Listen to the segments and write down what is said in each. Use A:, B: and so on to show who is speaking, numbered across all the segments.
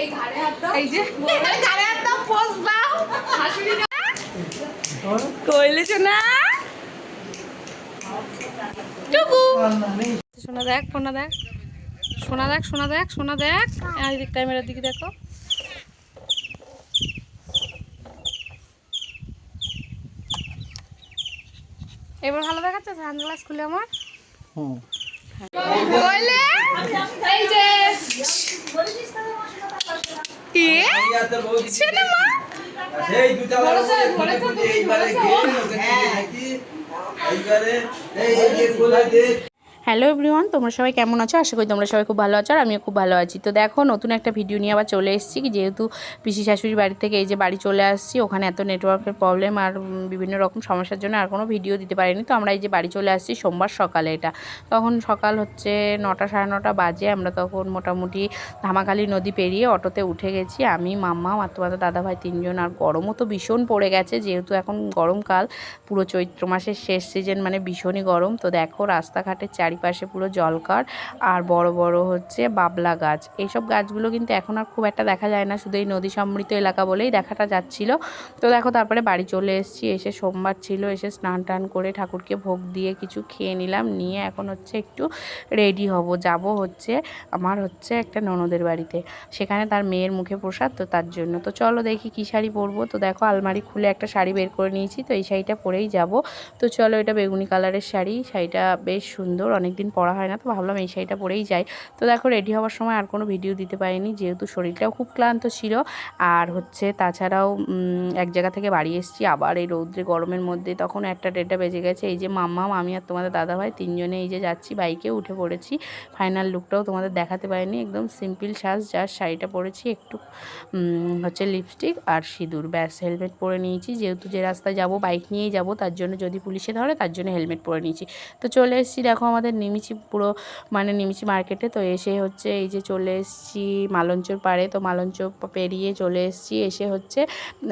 A: এই ঘাড়ে হাত দাও।
B: এই যে।
A: ঘাড়ে হাত দাও পোজ দাও। শাশুড়ি না
B: কইলেছ না। টুকু শোনা দেখ শোনা দেখ। শোনা দেখ শোনা দেখ শোনা দেখ। এই দিক ক্যামেরার দিকে দেখো। এবার ভালো দেখাচ্ছে সানগ্লাস খুলে আমার। কইলে এই যে শোনা মা?
C: সেই দুটা এইবারে থাকি এইবারে এই এই যে বলে দে
B: হ্যালো এভরিওয়ান, তোমরা সবাই কেমন আছো? আশা করি তোমরা সবাই খুব ভালো আছো আর আমিও খুব ভালো আছি। তো দেখো, নতুন একটা ভিডিও নিয়ে আবার চলে এসেছি। যেহেতু পিসি শাশুড়ির বাড়ি থেকে এই যে বাড়ি চলে আসছি, ওখানে এত নেটওয়ার্কের প্রবলেম আর বিভিন্ন রকম সমস্যার জন্য আর কোনো ভিডিও দিতে পারিনি। তো আমরা এই যে বাড়ি চলে আসছি সোমবার সকালে এটা। তখন সকাল হচ্ছে নটা সাড়ে নটা বাজে, আমরা তখন মোটামুটি ধামাখালি নদী পেরিয়ে অটোতে উঠে গেছি। আমি, মাম্মা আর তোমাদের দাদাভাই তিনজন। আর গরমও তো ভীষণ পড়ে গেছে, যেহেতু এখন গরমকাল, পুরো চৈত্র মাসের শেষ সিজন মানে ভীষণই গরম। তো দেখো, রাস্তাঘাটের চারিপাশে পুরো জলকার আর বড় বড় হচ্ছে বাবলা গাছ। এইসব গাছগুলো কিন্তু এখন আর খুব একটা দেখা যায় না, শুধু এই নদী সমৃদ্ধ এলাকা বলেই দেখাটা যাচ্ছিল। তো দেখো তারপরে বাড়ি চলে এসেছি, এসে সোমবার ছিল, এসে স্নান টান করে ঠাকুরকে ভোগ দিয়ে কিছু খেয়ে নিলাম, নিয়ে এখন হচ্ছে একটু রেডি হব। যাব হচ্ছে আমার হচ্ছে একটা ননদের বাড়িতে। সেখানে তার মেয়ের মুখে প্রসাদ, তো তার জন্য। তো চলো দেখি কী শাড়ি পরবো। তো দেখো আলমারি খুলে একটা শাড়ি বের করে নিয়েছি, তো এই শাড়িটা পরেই যাব। তো চলো এটা বেগুনি কালারের শাড়ি, শাড়িটা বেশ সুন্দর অনেকদিন পরা হয় না, তো ভাবলাম এই শাড়িটা পরেই যাই। তো দেখো রেডি হওয়ার সময় আর কোনো ভিডিও দিতে পারিনি, যেহেতু শরীরটাও খুব ক্লান্ত ছিল। আর হচ্ছে তাছাড়াও এক জায়গা থেকে বাড়ি এসেছি, আবার এই রৌদ্রে গরমের মধ্যে তখন একটা ডেটটা বেজে গেছে। এই যে মাম্মাম আমি আর তোমাদের দাদাভাই তিনজনে এই যে যাচ্ছি, বাইকে উঠে পড়েছি। ফাইনাল লুকটাও তোমাদের দেখাতে পারিনি, একদম সিম্পল সাজ, যার শাড়িটা পরেছি, একটু হচ্ছে লিপস্টিক আর সিঁদুর। ব্যাস হেলমেট পরে নিয়েছি। যেহেতু যে রাস্তায় যাব বাইক নিয়েই যাব, তার জন্য যদি পুলিশে ধরে, তার জন্য হেলমেট পরে নিয়েছি। তো চলে এসেছি, দেখো আমাদের নিমিচি পুরো মানে নিমিচি মার্কেটে তো এসে হচ্ছে এই যে চলে এসেছি মালঞ্চর পাড়ে। তো মালঞ্চ পেরিয়ে চলে এসেছি। এসে হচ্ছে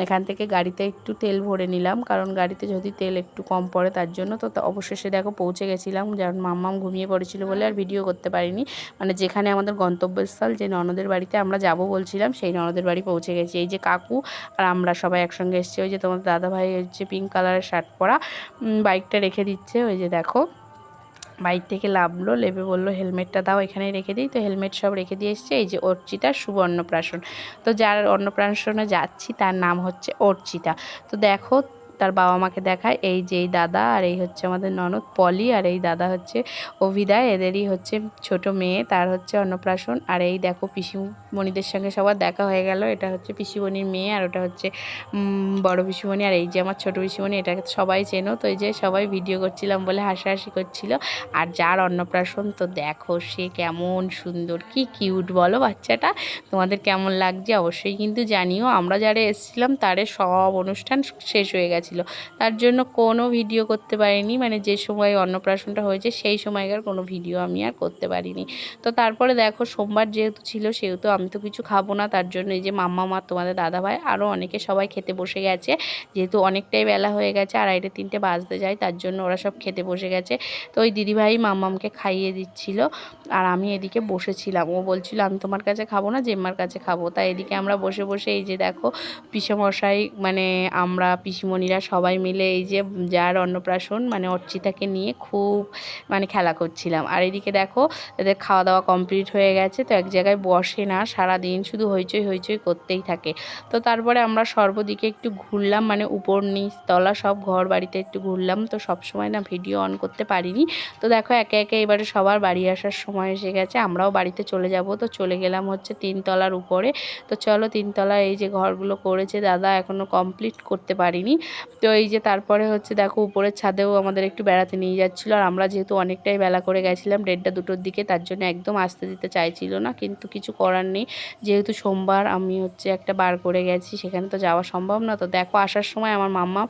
B: এখান থেকে গাড়িতে একটু তেল ভরে নিলাম। কারণ গাড়িতে যদি তেল একটু কম পড়ে তার জন্য তো অবশেষে দেখো পৌঁছে গেছিলাম। যেমন মাম্মাম ঘুমিয়ে পড়েছিল বলে আর ভিডিও করতে পারিনি। মানে যেখানে আমাদের গন্তব্যস্থল যে ননদের বাড়িতে আমরা যাব বলছিলাম, সেই ননদের বাড়ি পৌঁছে গেছি। এই যে কাকু আর আমরা সবাই একসঙ্গে এসেছি। ওই যে তোমার দাদা ভাই হচ্ছে পিঙ্ক কালারের শার্ট পরা। বাইকটা রেখে দিচ্ছে। ওই যে দেখো। বাইক থেকে লাভলো লেবে বলল, হেলমেটটা দাও এখানে রেখে দিই। তো হেলমেট সব রেখে দিয়ে এসছে। এই যে অর্চিতা, শুভ অন্নপ্রাশন। তো যার অন্নপ্রাশনে যাচ্ছি, তার নাম হচ্ছে অর্চিতা। তো দেখো তার বাবা মাকে দেখায়, এই যে এই দাদা আর এই হচ্ছে আমাদের ননদ পলি আর এই দাদা হচ্ছে অভিদয় এদেরই হচ্ছে ছোট মেয়ে, তার হচ্ছে অন্নপ্রাশন। আর এই দেখো পিসিমণিদের সঙ্গে সবার দেখা হয়ে গেল, এটা হচ্ছে পিসিমণির মেয়ে আর ওটা হচ্ছে বড় পিসিমণি। আর এই যে আমার ছোট পিসিমণি, এটাকে সবাই চেনো, তো এই যে সবাই ভিডিও করছিলাম বলে হাসাহাসি করছিল। আর যার অন্নপ্রাশন, তো দেখো সে কেমন সুন্দর, কি কিউট বলো বাচ্চাটা। তোমাদের কেমন লাগছে অবশ্যই কিন্তু জানিও। আমরা যারা এসেছিলাম তারে সব অনুষ্ঠান শেষ হয়ে গেছিল তার জন্য কোনো ভিডিও করতে পারিনি। মানে যে সময় অন্নপ্রাশনটা হয়েছে, সেই সময়কার কোনো ভিডিও আমি আর করতে পারিনি। তো তারপরে দেখো, সোমবার যেহেতু ছিল, সেহেতু আমি তো কিছু খাব না। তার জন্য এই যে মাম্মা, মা, তোমাদের দাদাভাই আরও অনেকে সবাই খেতে বসে গেছে। যেহেতু অনেকটাই বেলা হয়ে গেছে, আড়াইটে, তিনটে বাজতে যায়, তার জন্য ওরা সব খেতে বসে গেছে। তো ওই দিদিভাই মাম্মামকে খাইয়ে দিচ্ছিল। আর আমি এদিকে বসেছিলাম। ও বলছিল, আমি তোমার কাছে খাব না, জেম্মার কাছে খাব। তাই এদিকে আমরা বসে বসে এই যে দেখো, পিসেমশাই মানে আমরা পিসিমণিরা সবাই মিলে এই যে যার অন্নপ্রাশন মানে অর্চিতাকে নিয়ে খুব মানে খেলা করছিলাম। আর এদিকে দেখো এদের খাওয়া দাওয়া কমপ্লিট হয়ে গেছে। তো এক জায়গায় বসে না সারা দিন শুধু হইচই হইচই করতেই থাকে। তো তারপরে আমরা সর্বদিকে একটু ঘুরলাম মানে উপর নিচ তলা সব ঘর বাড়িতে একটু ঘুরলাম। তো সব সময় না ভিডিও অন করতে পারিনি। তো দেখো, একে একে এবারে সবার বাড়ি আসার সময় এসে গেছে। আমরাও বাড়িতে চলে যাব। তো চলে গেলাম হচ্ছে তিনতলার উপরে। তো চলো তিনতলা এই যে ঘরগুলো করেছে, দাদা এখনও কমপ্লিট করতে পারিনি। তো এই যে তারপরে হচ্ছে দেখো উপরের ছাদেও আমাদের একটু বেড়াতে নিয়ে যাচ্ছিল। আর আমরা যেহেতু অনেকটাই বেলা করে গেছিলাম, দেড়টা দুটোর দিকে, তার জন্য একদম আসতে দিতে চাইছিল না। কিন্তু কিছু করার নেই। যেহেতু সোমবার আমি হচ্ছে একটা বার করে গেছি, সেখানে তো যাওয়া সম্ভব না। তো দেখো আসার সময় আমার মাম্মা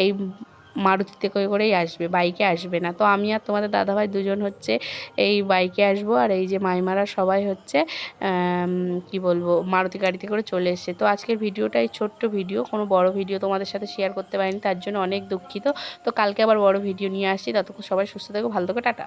B: এই মারুতিতে করে করেই আসবে, বাইকে আসবে না। তো আমি আর তোমাদের দাদাভাই দুজন হচ্ছে এই বাইকে আসব আর এই যে মাইমারা সবাই হচ্ছে কি বলব, মারুতি গাড়িতে করে চলে এসছে। তো আজকের ভিডিওটা এই ছোট্ট ভিডিও, কোনো বড় ভিডিও তোমাদের সাথে শেয়ার করতে পারিনি, তার জন্য অনেক দুঃখিত। তো কালকে আবার বড় ভিডিও নিয়ে আসছি, ততক্ষণ সবাই সুস্থ থেকো, ভালো থেকো, টাটা।